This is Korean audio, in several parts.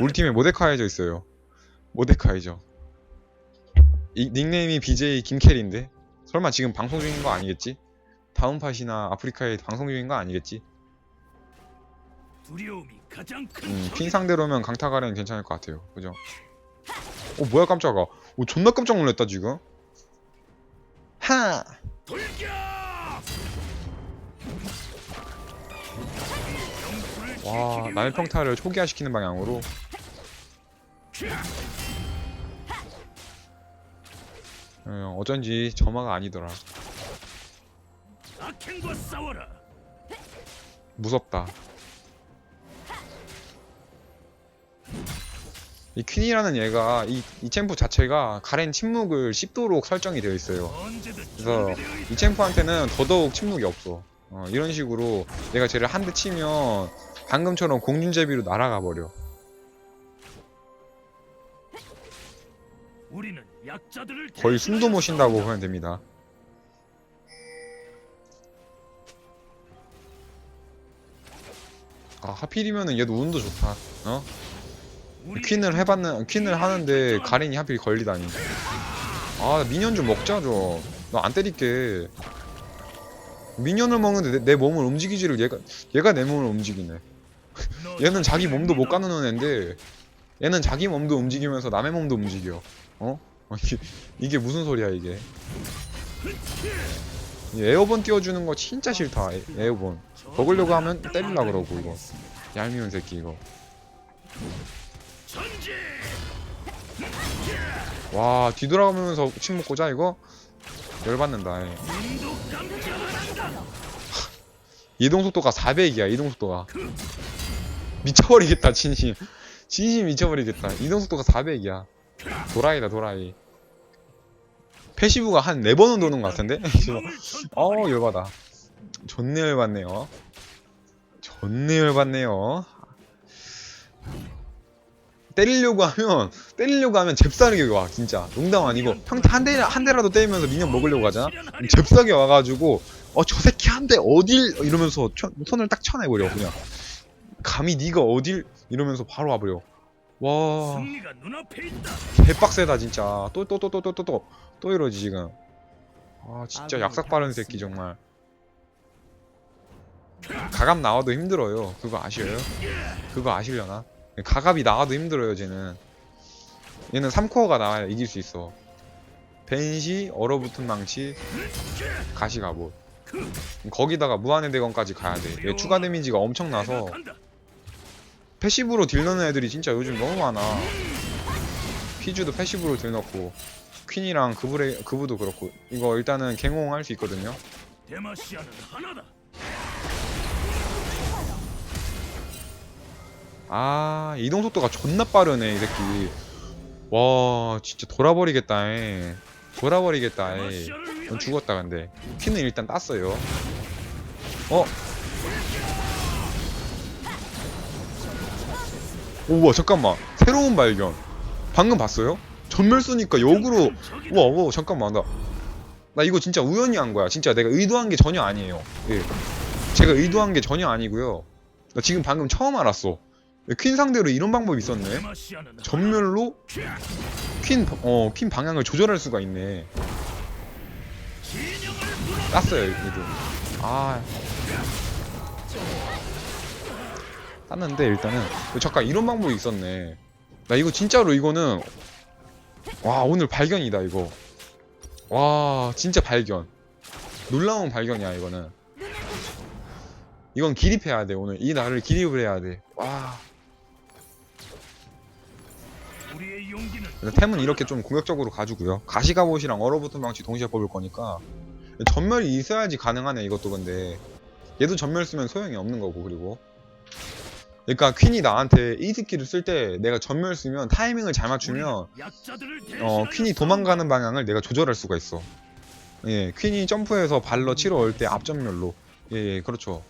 우리 팀에 모데카이저 있어요. 모데카이저. 이 닉네임이 BJ 김캐리인데 설마 지금 방송 중인 거 아니겠지? 다음 팟이나 아프리카에 방송 중인 거 아니겠지? 음. 퀸 상대로면 강타가는 괜찮을 것 같아요. 그죠? 어 뭐야 깜짝아. 오 존나 깜짝 놀랐다 지금. 하. 돌격! 와 남의 평타를 초기화시키는 방향으로. 어, 어쩐지 점화가 아니더라. 무섭다. 이 퀸이라는 얘가 이, 이 챔프 자체가 가렌 침묵을 씹도록 설정이 되어 있어요. 그래서. 이 챔프한테는 더더욱 침묵이 없어. 어, 이런 식으로 내가 쟤를 한 대 치면 방금처럼 공중제비로 날아가 버려. 우리는 약자들을 거의 숨도 못 쉰다고 보면 됩니다. 아 하필이면은 얘도 운도 좋다. 어? 퀸을 해봤는 퀸을 하는데 가렌이 하필 걸리다니. 아 미니언 좀 먹자 좀. 너안 때릴게. 미니언을 먹는데 내, 내 몸을 움직이지를 얘가 얘가 내 몸을 움직이네. 너 얘는 자기 몸도 못. 가누는 애인데 얘는 자기 몸도 움직이면서 남의 몸도 움직여. 어? 어, 이게, 무슨 소리야 이게? 이 에어본 띄워주는 거 진짜 싫다. 에- 에어본. 먹으려고 하면 때릴라 그러고 이거. 얄미운 새끼 이거. 와 뒤돌아가면서 침묵 꽂아 이거? 열받는다. 예. 눈도 깜짝 안 한다. 이동 속도가 400이야 이동 속도가. 미쳐버리겠다 진심. 진심 미쳐버리겠다. 이동 속도가 400이야. 도라이다 도라이. 패시브가 한 4번은 도는 것 같은데? 어 열받아. 존내 열받네요. 존내 열받네요. 때리려고 하면 때리려고 하면 잽싸르게 와 진짜 농담 아니고 평타 한 대 한 대라도 때리면서 미니언 먹으려고 하잖아. 잽싸게 와가지고 어 저 새끼 한 대 어딜 이러면서 쳐- 손을 딱 쳐내버려 그냥 감히 네가 어딜? 이러면서 바로 와버려. 와. 승리가 눈앞에 있다. 개빡세다 진짜. 또 또 또 또 또 또 또. 또 이러지 지금. 아 진짜 약삭 빠른 새끼 정말. 가갑 나와도 힘들어요. 그거 아셔요? 그거 아시려나? 가갑이 나와도 힘들어요 쟤는. 얘는 3코어가 나와야 이길 수 있어. 벤시, 얼어붙은 망치, 가시가봇. 거기다가 무한의 대건까지 가야 돼 얘 추가 데미지가 엄청나서. 패시브로 딜 넣는 애들이 진짜 요즘 너무 많아. 피주도 패시브로 딜 넣고 퀸이랑 그브레 그브도 그렇고 이거 일단은 갱홍 할 수 있거든요. 아 이동 속도가 존나 빠르네 이 새끼. 와 진짜 돌아버리겠다. 에. 돌아버리겠다. 에. 넌 죽었다 근데 퀸은 일단 땄어요. 어? 오와 잠깐만 새로운 발견. 방금 봤어요? 전멸 쏘니까 역으로. 우와, 우와, 잠깐만, 나, 나 이거 진짜 우연히 한 거야. 진짜 내가 의도한 게 전혀 아니에요. 예. 제가 의도한 게 전혀 아니고요. 나 지금 방금 처음 알았어. 예, 퀸 상대로 이런 방법이 있었네. 전멸로 퀸, 어, 퀸 방향을 조절할 수가 있네. 땄어요, 얘도. 아. 땄는데, 일단은. 어, 잠깐, 이런 방법이 있었네. 나 이거 진짜로 이거는. 와, 오늘 발견이다, 이거. 와, 진짜 발견. 놀라운 발견이야, 이거는. 이건 기립해야 돼, 오늘. 이 날을 기립을 해야 돼. 와. 우리의 용기는 그래서 템은 이렇게 좀 공격적으로 가지고요. 가시가봇이랑 얼어붙은 방치 동시에 뽑을 거니까 전멸이 있어야지 가능하네 이것도 근데 얘도 전멸 쓰면 소용이 없는 거고 그리고 그러니까 퀸이 나한테 이 스킬을 쓸때 내가 전멸 쓰면 타이밍을 잘 맞추면 어 퀸이 도망가는 방향을 내가 조절할 수가 있어. 예, 퀸이 점프해서 발로 치러 올 때 앞전멸로 예, 예 그렇죠.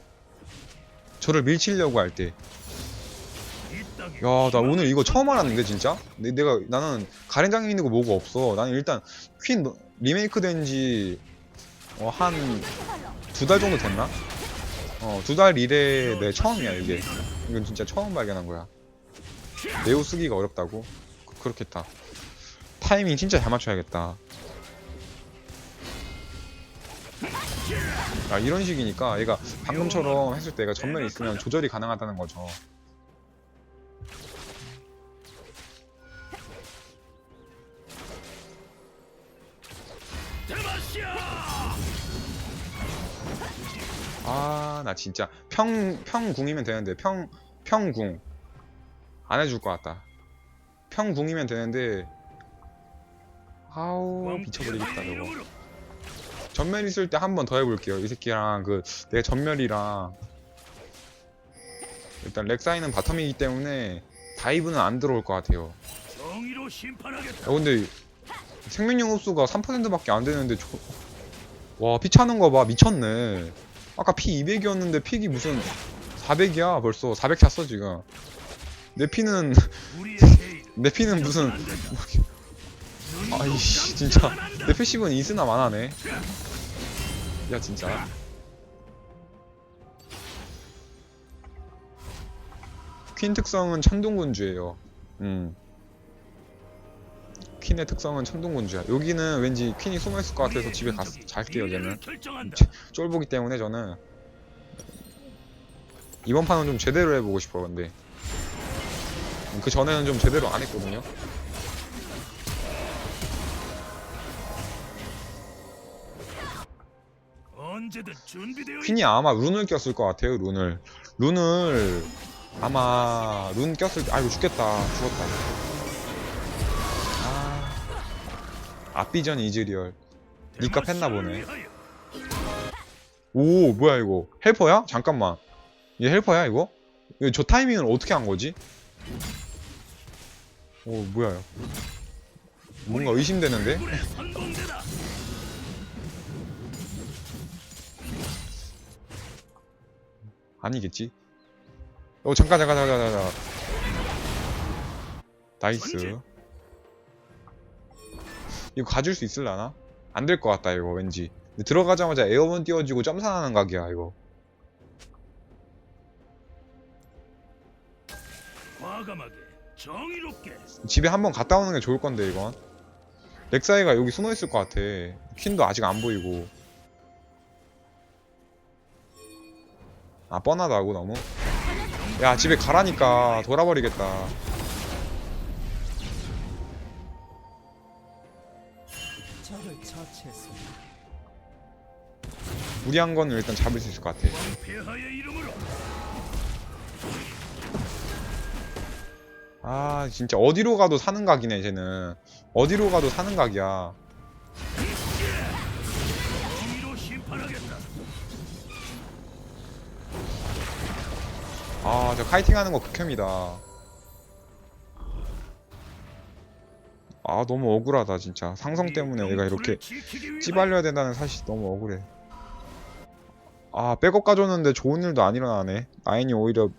저를 밀치려고 할 때 야, 나 오늘 이거 처음 알았는데 진짜? 내, 내가 나는 가렌장에 있는 거 뭐가 없어. 나는 일단 퀸 너- 리메이크 된지 어, 한 두 달 정도 됐나? 어, 두 달 이래 내 처음이야 이게. 이건 진짜 처음 발견한 거야. 매우 쓰기가 어렵다고? 그- 그렇겠다 타이밍 진짜 잘 맞춰야겠다 아 이런 식이니까 얘가 방금처럼 했을 때 얘가 전면에 있으면 조절이 가능하다는 거죠 아 나 진짜 평 평궁이면 되는데 평 평궁. 안 해줄 것 같다. 평궁이면 되는데 아우 미쳐버리겠다 저거. 전멸 있을 때 한 번 더 해볼게요 이 새끼랑 그 내 전멸이랑. 일단 렉사이는 바텀이기 때문에 다이브는 안 들어올 것 같아요. 야 근데 생명력 흡수가 3%밖에 안 되는데 저... 와 피 차는 거 봐 미쳤네 아까 피 200이었는데 픽이 무슨 400이야? 벌써 400 찼어 지금. 내 피는 내 피는 무슨 아이씨 진짜. 내 패시브는 있으나 마나네. 야 진짜. 퀸 특성은 천둥군주예요. 음 퀸의 특성은 천둥군주야. 여기는 왠지 퀸이 숨어있을 것 같아서 집에 가서 잘게요 결정한다. 쫄보기 때문에 저는 이번 판은 좀 제대로 해보고 싶어 근데. 그 전에는 좀 제대로 안 했거든요. 퀸이 아마 룬을 꼈을 것 같아요 룬을. 룬을 아마 룬 꼈을 때 아이고 죽겠다. 죽었다 앞비전 이즈리얼 니값 했나 보네 오 뭐야 이거 헬퍼야? 잠깐만 얘 헬퍼야 이거? 이거 저 타이밍을 어떻게 한 거지? 오 뭐야 뭔가 의심되는데? 아니겠지? 어 잠깐 잠깐 잠깐 잠깐. 나이스 이거 가줄 수 있을라나? 안 될 것 같다 이거 왠지. 들어가자마자 에어본 띄워지고 점사하는 각이야 이거. 과감하게 정의롭게. 집에 한번 갔다 오는 게 좋을 건데 이건. 렉사이가 여기 숨어 있을 것 같아. 퀸도 아직 안 보이고. 아 뻔하다고 너무? 야 집에 가라니까 돌아버리겠다 적을 처치했습니다. 무리한 거는 일단 잡을 수 있을 것 같아 폐하의 이름으로. 아 진짜 어디로 가도 사는 각이네 쟤는. 어디로 가도 사는 각이야. 아 저 카이팅 하는 거 극혐이다 아 너무 억울하다 진짜 상성 때문에 얘가 이렇게 찌발려야 된다는 사실이 너무 억울해. 아, 백업 가져오는데 좋은 일도 안 일어나네. 아인이 오히려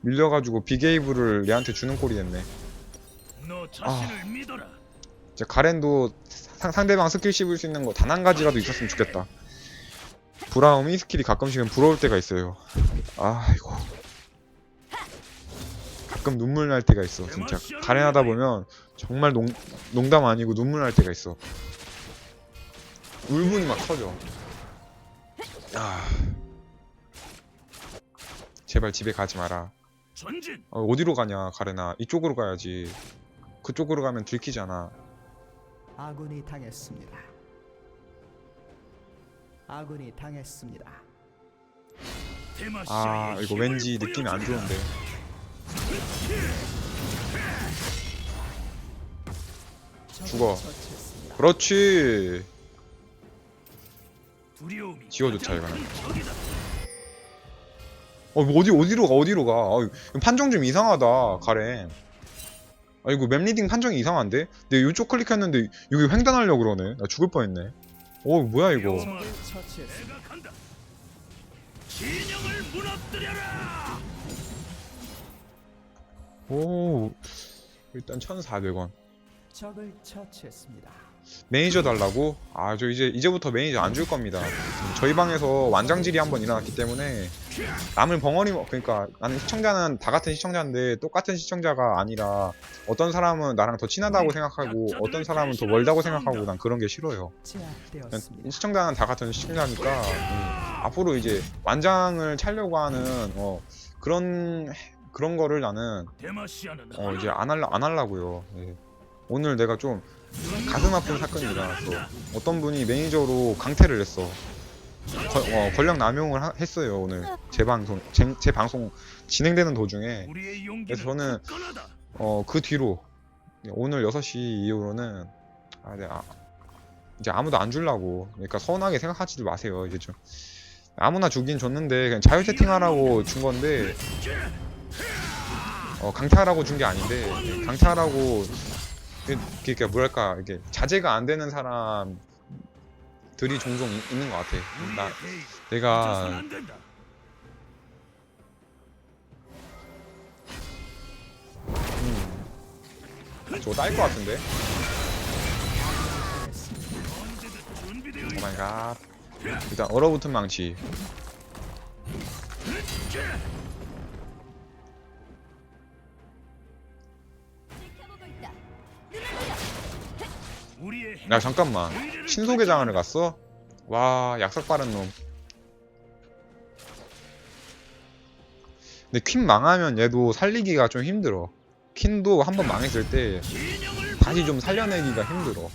밀려가지고 비게이브를 얘한테 주는 꼴이 됐네. 믿어라. 이제 가렌도 상, 상대방 스킬 씹을 수 있는 거 단 한 가지라도 있었으면 좋겠다. 브라움이 스킬이 가끔씩은 부러울 때가 있어요. 아이고. 가끔 눈물 날 때가 있어. 진짜 가렌 하다 보면 정말 농, 농담 아니고 눈물 날 때가 있어. 울분이 막 터져. 아. 제발 집에 가지 마라. 어, 어디로 가냐, 가렌아. 이쪽으로 가야지. 그쪽으로 가면 들키잖아. 아군이 당했습니다. 아군이 당했습니다. 아, 이거 왠지 느낌이 안. 좋은데. 죽어. 그렇지. 지워줬자, 이거는. 어, 뭐 어디, 어디로 가, 어디로 가. 어, 판정 좀 이상하다, 가렌. 아이고, 맵 리딩 판정이 이상한데? 내가 이쪽 클릭했는데, 여기 횡단하려고 그러네. 나 죽을 뻔했네. 어, 뭐야, 이거. 오, 일단 1,400원. 적을 처치했습니다. 매니저 달라고? 아 저 이제 이제부터 매니저 안 줄 겁니다. 저희 방에서 완장질이 한 번 일어났기 때문에 남을 벙어리 먹 그러니까 나는 시청자는 다 같은 시청자인데 똑같은 시청자가 아니라 어떤 사람은 나랑 더 친하다고 생각하고 어떤 사람은 더 멀다고 생각하고 난 그런 게 싫어요. 시청자는 다 같은 시청자니까 음, 앞으로 이제 완장을 차려고 하는 어, 그런 그런 거를 나는 어, 이제 안 할라 안 하려고요. 예. 오늘 내가 좀 가슴 아픈 사건이 일어났어. 어떤 분이 매니저로 강퇴를 했어. 거- 어, 권력 남용을 하- 했어요 오늘 제 방송 제, 제 방송 진행되는 도중에 그래서 저는. 어 그 뒤로 오늘 6시 이후로는 아, 네, 아, 이제 아무도 안 주려고 그러니까 서운하게 생각하지도 마세요 이제 좀 아무나 주긴 줬는데 그냥 자유 채팅하라고 준 건데 어 강퇴하라고 준 게 아닌데 강퇴하라고 그- 그러니까 뭐랄까 이게 자제가 안 되는 사람들이 종종 이- 있는 것 같아 나 내가 안 된다. 저거 딸 것 같은데 준비되어 있다. 오마이 갓 일단 얼어붙은 망치 야 잠깐만. 신소개장을 갔어? 와 약삭 빠른 놈. 근데 퀸 망하면 얘도 살리기가 좀 힘들어. 퀸도 한번 망했을 때 다시 좀 살려내기가 힘들어.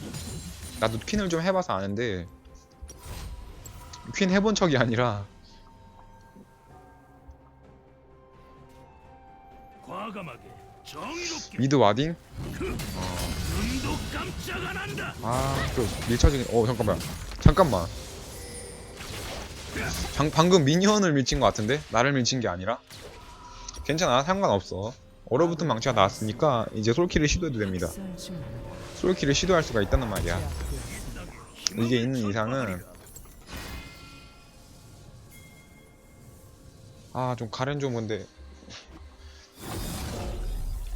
나도 퀸을 좀 해봐서 아는데 퀸 해본 척이 아니라 과감하게 미드 와딩? 눈도 깜짝 안 한다. 아또 밀쳐지긴 어 잠깐만 잠깐만 방, 방금 미니언을 밀친 것 같은데? 나를 밀친 게 아니라? 괜찮아 상관없어 얼어붙은 망치가 나왔으니까 이제 솔킬을 시도해도 됩니다. 솔킬을 시도할 수가 있다는 말이야. 이게 있는 이상은 아 좀 가렌 좀 근데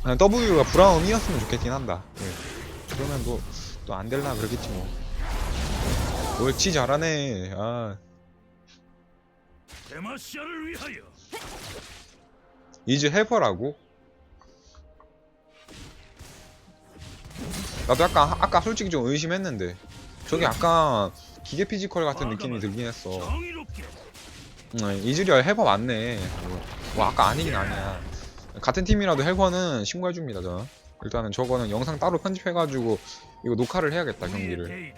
그냥 W가 브라운이었으면 좋겠긴 한다. 예. 그러면 뭐 또 안 될라 그러겠지 뭐. 옳지 잘하네. 아. 데마시아를 위하여. 이즈 해버라고? 나도 약간 아까 솔직히 좀 의심했는데. 저게 약간 기계 피지컬 같은 느낌이 들긴 했어. 음, 이즈리얼 헬퍼 맞네. 뭐 아까 아니긴 아니야. 같은 팀이라도 헬퍼는 신고해줍니다, 저. 일단은 저거는 영상 따로 편집해가지고 이거 녹화를 해야겠다 경기를.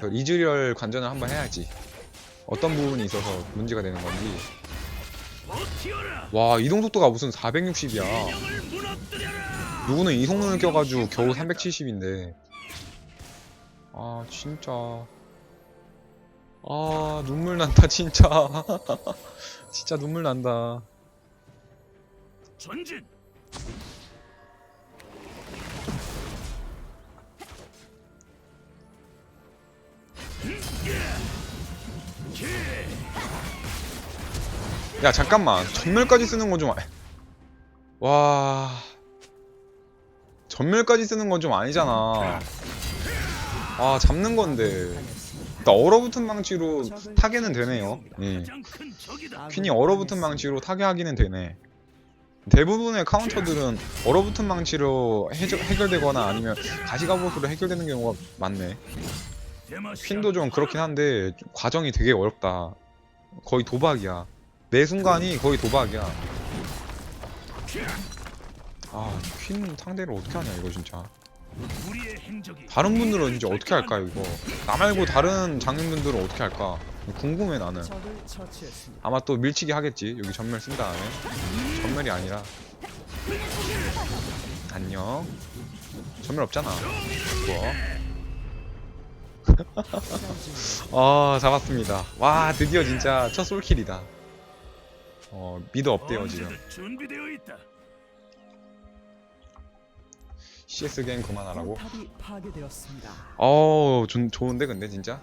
그 이즈리얼 관전을 한번 해야지. 어떤 부분이 있어서 문제가 되는 건지. 와 이동 속도가 무슨 460이야. 진영을 무너뜨려라. 누구는 이성능을 껴가지고 겨우 370인데. 아 진짜. 아 눈물 난다 진짜. 진짜 눈물 난다. 전진. 야 잠깐만. 전멸까지 쓰는 건좀 와... 전멸까지 쓰는 건 좀 아니잖아. 아 잡는 건데. 나 얼어붙은 망치로 타개는 되네요. 예. 퀸이 얼어붙은 망치로 타개하기는 되네 대부분의 카운터들은 얼어붙은 망치로 해저, 해결되거나 아니면 가시가봇으로 해결되는 경우가 많네. 퀸도 좀 그렇긴 한데 좀 과정이 되게 어렵다 거의 도박이야 매 순간이 거의 도박이야 아, 퀸 상대를 어떻게 하냐 이거 진짜. 다른 분들은 이제 어떻게 할까 이거. 나 말고 다른 장인분들은 어떻게 할까? 궁금해 나는. 아마 또 밀치기 하겠지. 여기 전멸 쓴 다음에. 전멸이 아니라. 안녕. 전멸 없잖아. 중입니다. 아, 잡았습니다. 와, 드디어 진짜 첫 솔킬이다. 어, 미드 없대요 지금. CS 게임 그만하라고. 탑이 파괴되었습니다. 어우 좋, 좋은데 근데 진짜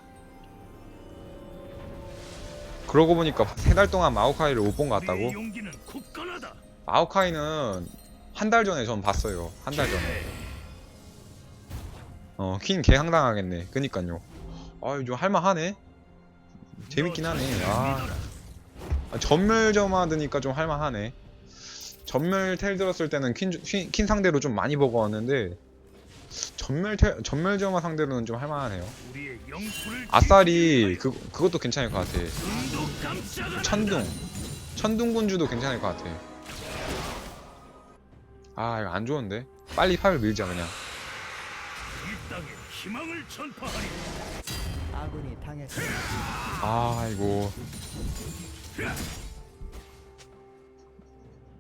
그러고 보니까 세 달 동안 마오카이를 못 본 것 같다고 우리의 용기는 굳건하다. 마오카이는 한 달 전에 전 봤어요 한 달 전에 어, 퀸 개항당하겠네. 그니까요. 아, 좀 할만하네. 재밌긴 하네. 아, 아, 전멸 점화드니까 좀 할만하네. 전멸 텔 들었을 때는 퀸, 주- 퀸, 퀸 상대로 좀 많이 버거웠는데 전멸 텔, 전멸 점화 상대로는 좀 할만하네요. 아싸리 그 그것도 괜찮을 것 같아. 한다. 천둥, 천둥 군주도 괜찮을 것 같아. 아 이거 안 좋은데? 빨리 팔 밀자 그냥. 이 땅에 희망을 전파하리. 아군이 당했습니다. 아 이거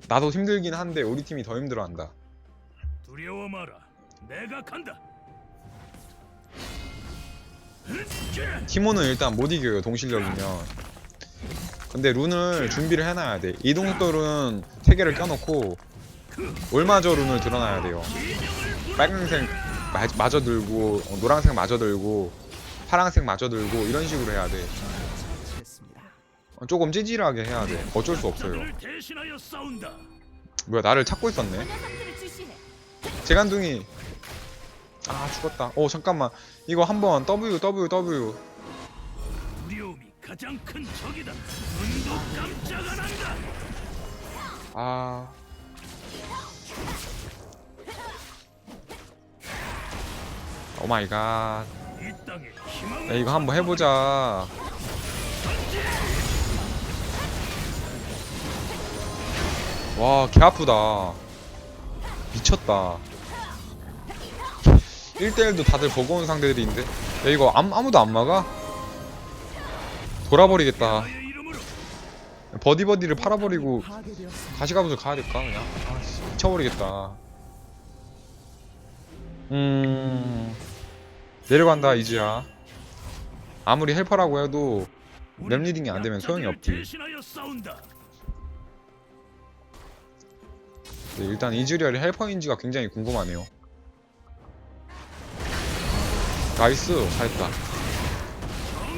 나도 힘들긴 한데 우리 팀이 더 힘들어한다. 두려워 마라. 내가 간다. 티모는 일단 못 이겨요 동실력이면. 근데 룬을 준비를 해놔야 돼. 이동 속도는 세 개를 껴놓고 올마저 룬을 드러나야 돼요. 빨간색 마, 마저 들고 어, 노란색 마저 들고 파란색 마저 들고 이런 식으로 해야 돼. 조금 찌질하게 해야 돼. 어쩔 수 없어요. 뭐야 나를 찾고 있었네. 재간둥이 아 죽었다 어 잠깐만 이거 한번 W W W 두려움이 가장 큰 적이다. 눈도 깜짝 안 한다. 아 오 마이갓 이 땅에 희망을 야 이거 한번 해보자 와 개 아프다 미쳤다 1대1도 다들 버거운 상대들인데 야 이거 아무, 아무도 안 막아? 돌아버리겠다 버디버디를 팔아버리고 파괴되었습니다. 가시가부터 가야 될까 그냥 아씨 미쳐버리겠다 음 내려간다 이즈야 아무리 헬퍼라고 해도 랩 리딩이 안 되면 소용이 없지. 네, 일단 이즈리얼이 헬퍼인지가 굉장히 궁금하네요. 나이스 잘했다.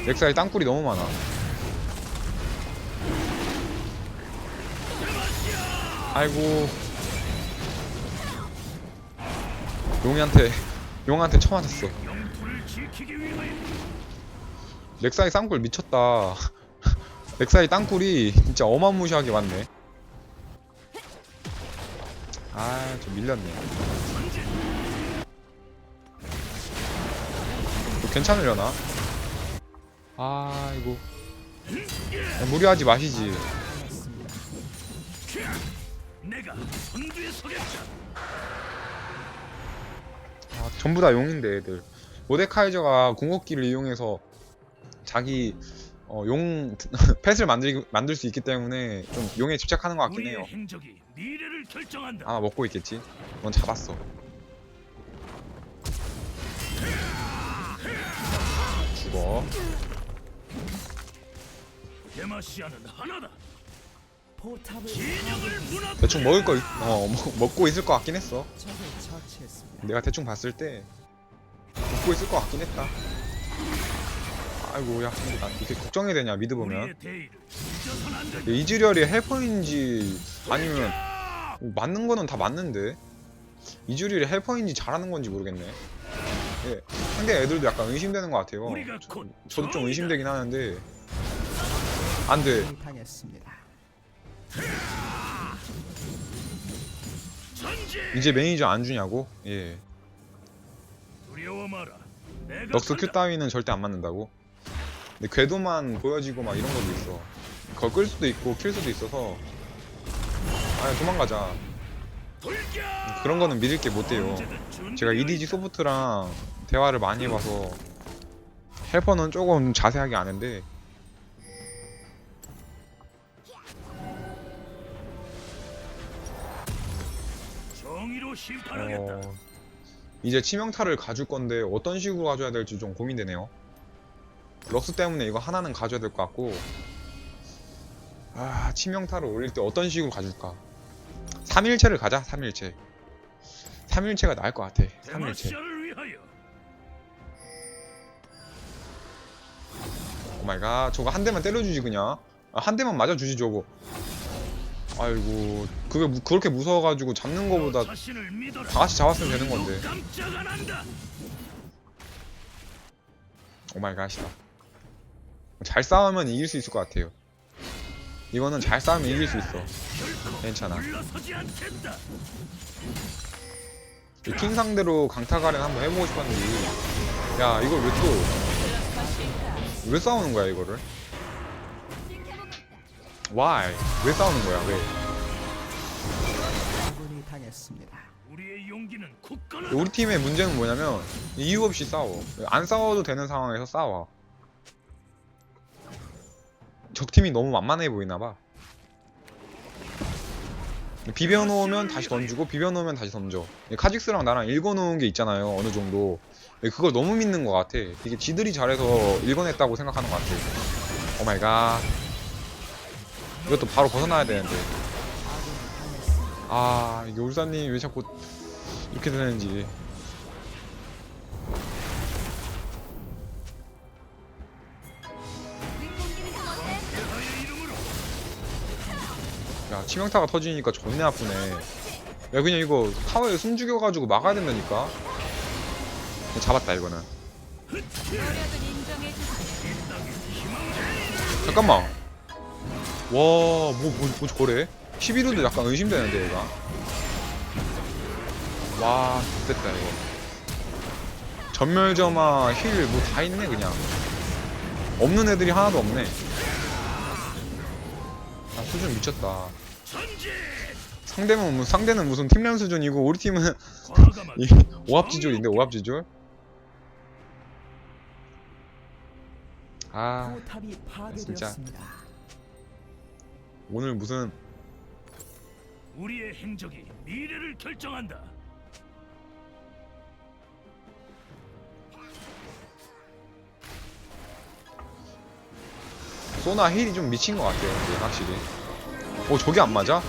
렉사이 땅굴이 너무 많아. 아이고. 용이한테 용한테 쳐맞았어. 렉사이 쌍굴 미쳤다. 렉사이 땅굴이 진짜 어마무시하게 많네 아 좀 밀렸네 전진. 이거 괜찮으려나? 아이고 야, 무리하지 마시지. 아, 전부 다 용인데 애들 모데카이저가 궁극기를 이용해서 자기 어, 용 펫을 만들, 만들 수 있기 때문에 좀 용에 집착하는 것 같긴 해요. 우리의 행적이 미래를 결정한다. 아마 먹고 있겠지? 넌 잡았어. 죽어. 대충 먹을 거 있, 어, 먹, 먹고 있을 것 같긴 했어. 내가 대충 봤을 때 먹고 있을 것 같긴 했다 아이고 야 근데 나 이렇게 걱정이 되냐 미드 보면. 이즈리얼이 헬퍼인지 아니면 뭐 맞는 거는 다 맞는데 이즈리얼이 헬퍼인지 잘하는 건지 모르겠네 예, 상대 애들도 약간 의심되는 것 같아요 우리가 곧 저도 좀 정이다. 의심되긴 하는데 안돼. 이제 매니저 안 주냐고? 예 럭스 큐. 따위는 절대 안 맞는다고? 근데 궤도만 보여지고 막 이런 것도 있어 그걸 끌 수도 있고 킬 수도 있어서 아 도망가자. 그런 거는 믿을 게 못 돼요 제가 EDG. 소프트랑 대화를 많이 해봐서 헬퍼는 조금 자세하게 아는데. 어, 이제 치명타를 가줄 건데 어떤 식으로 가져야 될지 좀 고민되네요 럭스 때문에 이거 하나는 가져야 될 것 같고 아 치명타를 올릴 때 어떤 식으로 가줄까 3일체를 가자 3일체 3일체가 나을 것 같아 3일체 데마시아를 위하여. 오마이갓 저거 한 대만 때려주지 그냥 아, 한 대만 맞아주지 저거 아이고 그게 무- 그렇게 무서워가지고 잡는 거보다. 다 같이 잡았으면 되는 건데. 오마이갓이다 잘 싸우면 이길 수 있을 것 같아요. 이거는 잘 싸우면 이길 수 있어. 괜찮아. 이킹 상대로 강타가렌 한번 해보고 싶었는데 야 이걸 왜 또 왜 싸우는 거야 이거를? Why? 왜 싸우는 거야 왜. 우리 팀의 문제는 뭐냐면 이유 없이 싸워. 안 싸워도 되는 상황에서 싸워 적팀이 너무 만만해 보이나봐. 비벼놓으면 다시 던지고 비벼놓으면 다시 던져. 카직스랑 나랑 읽어놓은 게 있잖아요 어느 정도. 그걸 너무 믿는 것 같아. 이게 지들이 잘해서 읽어냈다고 생각하는 것 같아. 오마이갓. 이것도 바로 벗어나야 되는데. 아 이게 울사님 왜 자꾸 이렇게 되는지 야 치명타가 터지니까 존내 아프네. 야 그냥 이거 타워에 숨 죽여가지고 막아야 된다니까? 잡았다 이거는. 잠깐만. 와뭐 뭐, 뭐 저래? 11호도 약간 의심되는데 얘가. 와 됐다 이거. 전멸점화 힐 뭐 다 있네 그냥. 없는 애들이 하나도 없네. 아 수준 미쳤다. 상대는 무 상대는 무슨 팀련 수준이고 우리 팀은 오합지졸인데 오합지졸? 아 파괴되었습니다. 오늘 무슨 우리의 행적이 미래를 결정한다. 소나 힐이 좀 미친 것 같아요 근데 확실히 어 저게 안 맞아?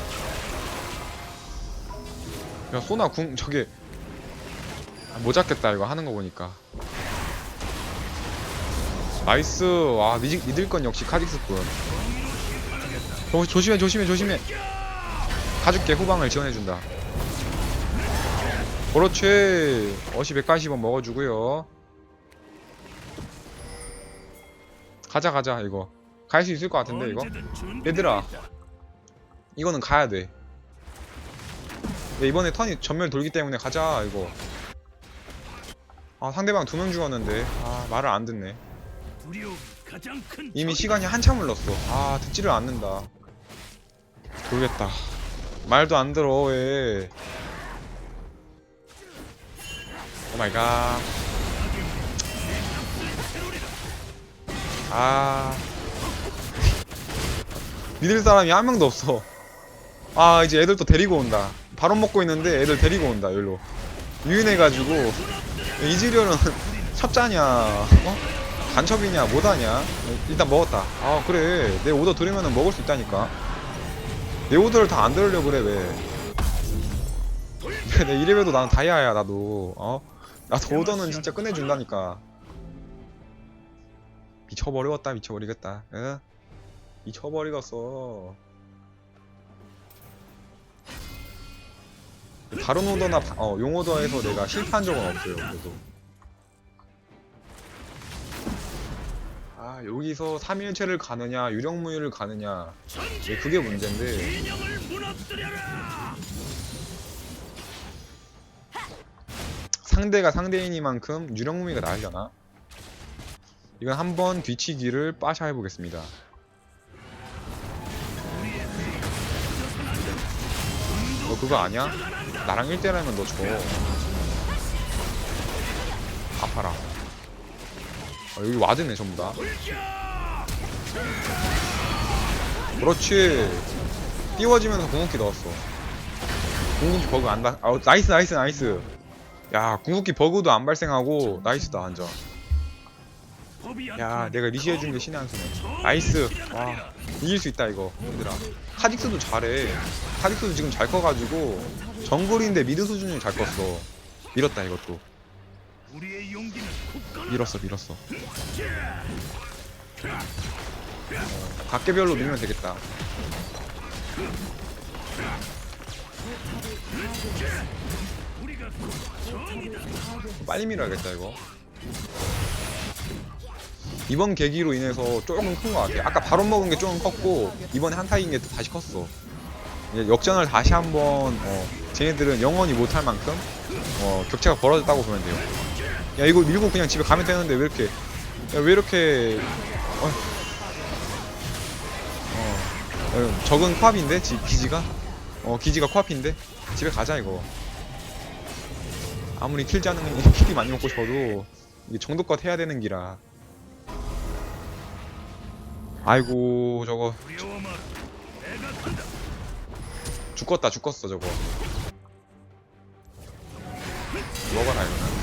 야 소나 궁 저게. 아, 못 잡겠다 이거 하는 거 보니까. 나이스. 와 믿, 믿을 건 역시 카직스군. 어, 조심해 조심해 조심해. 가줄게 후방을 지원해준다. 그렇지. 어시 180원 먹어주고요. 가자 가자 이거. 갈 수 있을 것 같은데 이거? 얘들아. 이거는 가야 돼. 야, 이번에 턴이 전멸 돌기 때문에 가자 이거. 아 상대방 두 명 죽었는데. 아 말을 안 듣네. 이미. 시간이 한참 흘렀어. 아 듣지를 않는다. 돌겠다. 말도 안 들어 왜. 오 마이 갓. 아. 믿을 사람이 한 명도 없어 아 이제 애들 또 데리고 온다. 바론 먹고 있는데 애들 데리고 온다 여기로. 유인해가지고. 이즈리얼은 첩자냐 어? 간첩이냐 뭐다냐. 일단 먹었다. 아 그래. 내 오더 들으면은 먹을 수 있다니까. 내 오더를 다 안 들으려 그래 왜. 내 이래봬도 나는 다이아야 나도. 어? 나도 오더는 진짜 끝내준다니까. 미쳐버리겠다 미쳐버리겠다. 에? 미쳐버리겠어 다른 오더나 바- 어, 용 오더에서 내가 실패한 적은 없어요 그래도 아 여기서 3일체를 가느냐 유령무휴를 가느냐. 네, 그게 문제인데. 상대가 상대이니만큼 유령무휴가 나으려나 이건 한번 뒤치기를 빠샤 해보겠습니다 너 그거 아냐? 나랑 1대1 하면 너 져. 아파라. 아, 여기 와드네, 전부 다. 그렇지. 띄워지면서 궁극기 넣었어. 궁극기 버그 안 다, 아, 나이스, 나이스, 나이스. 야, 궁극기 버그도 안 발생하고, 나이스다, 안 야, 내가 리시해준 게 신의 한 수네. 나이스. 와, 이길 수 있다, 이거. 얘들아. 카직스도 잘해. 카직스도 지금 잘 커가지고, 정글인데 미드 수준이 잘 컸어. 밀었다, 이것도. 밀었어, 밀었어. 각계별로 밀면 되겠다. 빨리 밀어야겠다, 이거. 이번 계기로 인해서 조금 큰 것 같아. 아까 바로 먹은 게 조금 컸고 이번에 한타인 게 다시 컸어. 역전을 다시 한번 어, 쟤네들은 영원히 못할 만큼 어, 격차가 벌어졌다고 보면 돼요. 야 이거 밀고 그냥 집에 가면 되는데 왜 이렇게 야, 왜 이렇게 어, 어, 어, 적은 코앞인데 지, 기지가 어 기지가 코앞인데 집에 가자 이거. 아무리 킬 자는 킬이 많이 먹고 싶어도 이게 정도껏 해야 되는 기라. 아이고 저거 두려워 마라. 내가 간다. 죽었다 죽었어 저거. 먹어라 이거는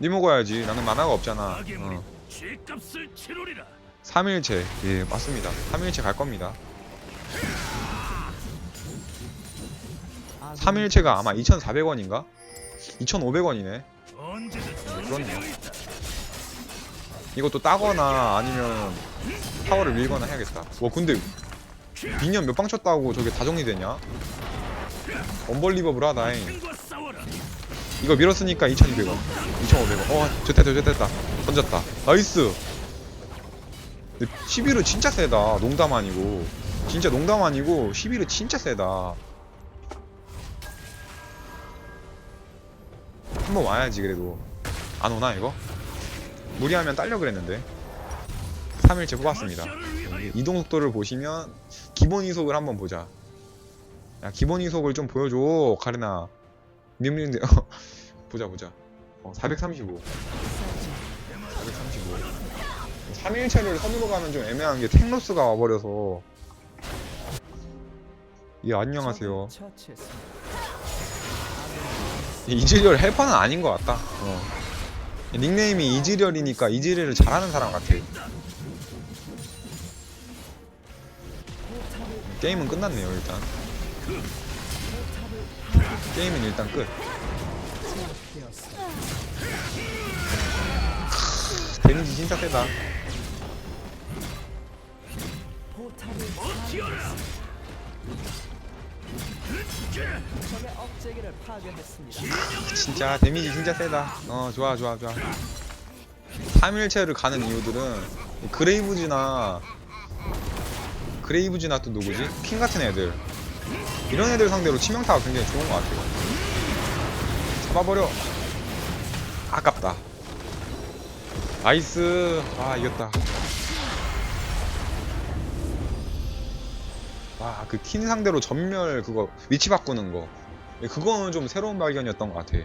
니 먹어야지. 나는 만화가 없잖아. 어. 쥐값을 치르리라. 3일체. 예 맞습니다. 3일체 갈 겁니다. 3일체가 아마 2,400원인가? 2,500원이네. 언제든 그렇네요. 이것도 따거나 아니면 타워를 밀거나 해야겠다. 와 근데 미니언 몇 방 쳤다고 저게 다 정리되냐? 언벌리버블 하다잉. 이거 밀었으니까 2,200원. 2,500원. 어 좋다 좋다 던졌다. 나이스! 근데 11은 진짜 세다. 농담 아니고. 진짜 농담 아니고 11은 진짜 세다. 한 번 와야지 그래도. 안 오나 이거? 무리하면 딸려 그랬는데. 3일째 뽑았습니다. 이동 속도를 보시면 기본 이속을 한번 보자. 야 기본 이속을 좀 보여줘 카레나. 님님들 보자 보자. 어 435. 435. 3일체를 선으로 가면 좀 애매한 게 텍노스가 와버려서. 예 안녕하세요. 이즈리얼 헬퍼는 아닌 것 같다. 어. 닉네임이 이즈리얼이니까 이즈리얼을 잘하는 사람 같아. 게임은 끝났네요 일단. 게임은 일단 끝. 데미지 진짜 세다. 진짜 데미지 진짜 세다. 어 좋아 좋아 좋아. 3일체를 가는 이유들은 이 그레이브즈나 그레이브즈나 또 누구지? 킹 같은 애들 이런 애들 상대로 치명타가 굉장히 좋은 것 같아요. 잡아버려. 아깝다. 나이스. 아 이겼다. 와그킨 상대로 전멸 그거 위치 바꾸는 거 그거는 좀 새로운 발견이었던 것 같아.